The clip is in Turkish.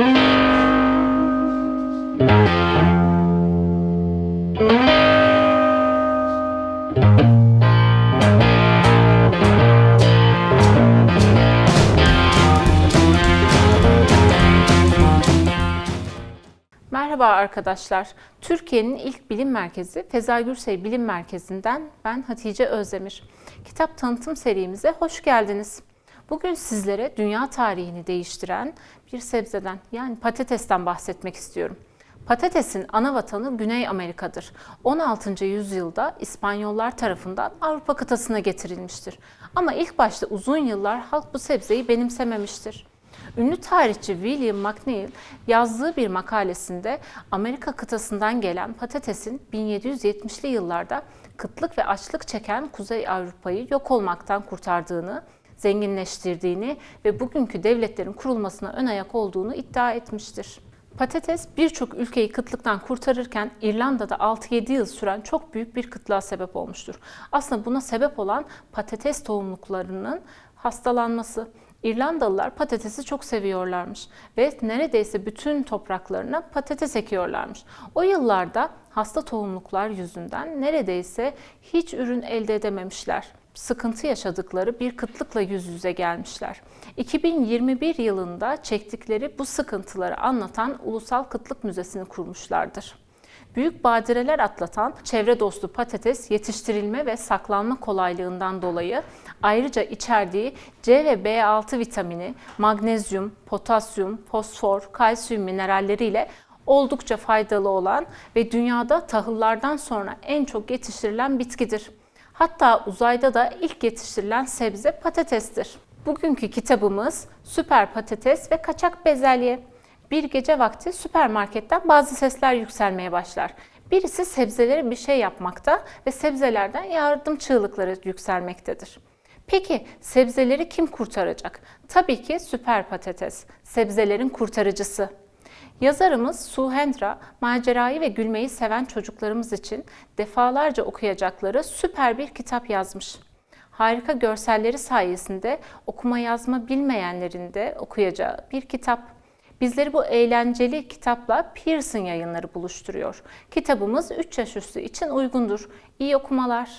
Merhaba arkadaşlar. Türkiye'nin ilk bilim merkezi Feza Gürsey Bilim Merkezi'nden ben Hatice Özdemir. Kitap tanıtım serimize hoş geldiniz. Bugün sizlere dünya tarihini değiştiren bir sebzeden yani patatesten bahsetmek istiyorum. Patatesin ana vatanı Güney Amerika'dır. 16. yüzyılda İspanyollar tarafından Avrupa kıtasına getirilmiştir. Ama ilk başta uzun yıllar halk bu sebzeyi benimsememiştir. Ünlü tarihçi William McNeill yazdığı bir makalesinde Amerika kıtasından gelen patatesin 1770'li yıllarda kıtlık ve açlık çeken Kuzey Avrupa'yı yok olmaktan kurtardığını, zenginleştirdiğini ve bugünkü devletlerin kurulmasına ön ayak olduğunu iddia etmiştir. Patates birçok ülkeyi kıtlıktan kurtarırken İrlanda'da 6-7 yıl süren çok büyük bir kıtlığa sebep olmuştur. Aslında buna sebep olan patates tohumluklarının hastalanması. İrlandalılar patatesi çok seviyorlarmış ve neredeyse bütün topraklarına patates ekiyorlarmış. O yıllarda hasta tohumluklar yüzünden neredeyse hiç ürün elde edememişler. Sıkıntı yaşadıkları bir kıtlıkla yüz yüze gelmişler. 2021 yılında çektikleri bu sıkıntıları anlatan Ulusal Kıtlık Müzesi'ni kurmuşlardır. Büyük badireler atlatan çevre dostu patates yetiştirilme ve saklanma kolaylığından dolayı ayrıca içerdiği C ve B6 vitamini, magnezyum, potasyum, fosfor, kalsiyum mineralleriyle oldukça faydalı olan ve dünyada tahıllardan sonra en çok yetiştirilen bitkidir. Hatta uzayda da ilk yetiştirilen sebze patatestir. Bugünkü kitabımız Süper Patates ve Kaçak Bezelye. Bir gece vakti süpermarketten bazı sesler yükselmeye başlar. Birisi sebzelere bir şey yapmakta ve sebzelerden yardım çığlıkları yükselmektedir. Peki sebzeleri kim kurtaracak? Tabii ki süper patates, sebzelerin kurtarıcısı. Yazarımız Suhendra, macerayı ve gülmeyi seven çocuklarımız için defalarca okuyacakları süper bir kitap yazmış. Harika görselleri sayesinde okuma yazma bilmeyenlerin de okuyacağı bir kitap. Bizleri bu eğlenceli kitapla Pearson yayınları buluşturuyor. Kitabımız 3 yaş üstü için uygundur. İyi okumalar.